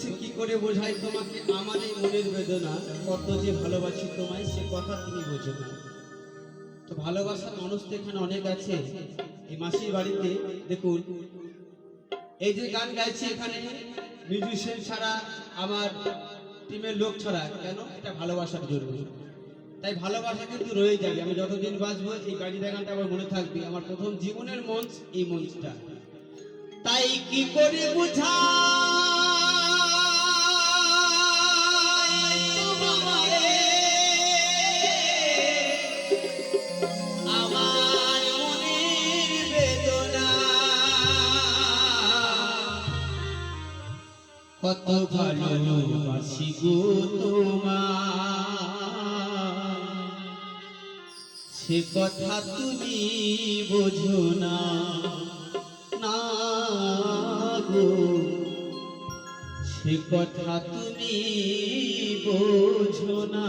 বলছে, কি করে বোঝাই তোমাকে? আমার এই মনের বেদনা, কত যে ভালোবাসি তোমায়, সে কথা তুমি বোঝো না। তো ভালোবাসার মানুষ তো এখানে অনেক আছে। এই মাসির বাড়িতে দেখুন, এই যে গান গাইছি এখানে মিউজিশিয়ান ছাড়া আমার টিমের লোক ছাড়া কেন? এটা ভালোবাসার জন্য। তাই ভালোবাসা কিন্তু রয়ে যাবে। আমি যতদিন বাঁচবো, এই গাড়িটা গানটা আমার মনে থাকবে। আমার প্রথম জীবনের মঞ্চ এই মঞ্চটা। তাই কি করে বুঝা গো তোমার সে কথা তুমি বোঝো না গো। সে কথা তুমি বোঝো না।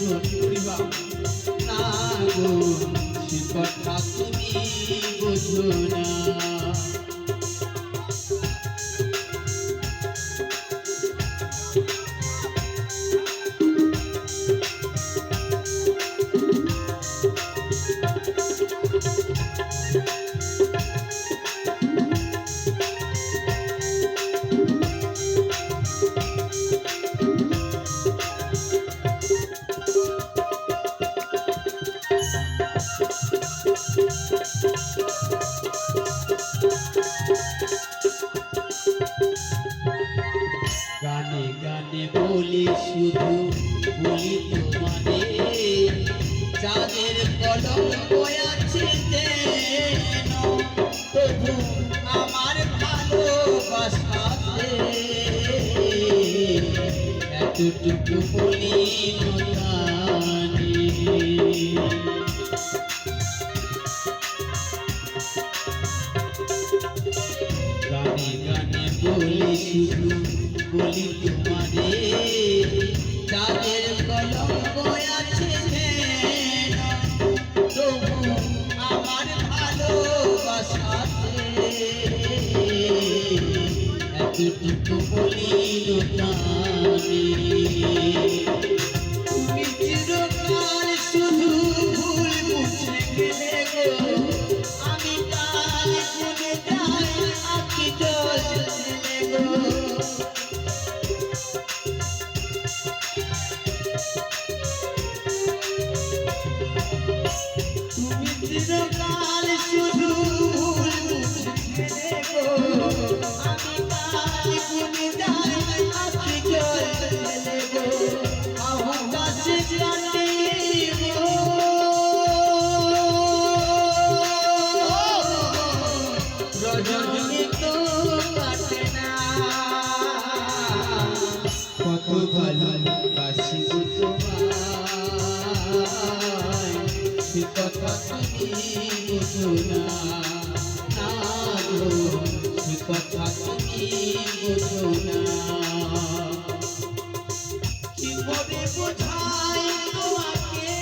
না না গো সে কথা তুমি বোঝো না। গানে গানে বলি শুধু বলি তোমারে চাঁদের কলম আছে তবু আমার ভালোবাসাতে এতটুকু বলি গানে গানে বলে শুধু বলি আছে তবু আমার ভালোবাসাতে এতটুকু বলি তারে This is বুঝুনা না গো সে কথা তুমি বুঝুনা কি করে বোঝাই তোমাকে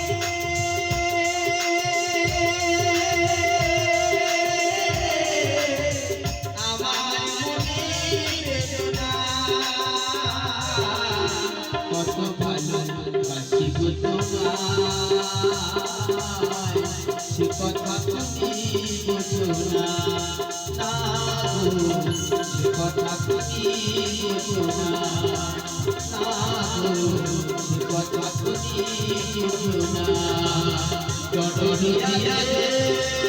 আমার মনে বেদনা কত ভালো বাসি গো তোমার জড় দিয়া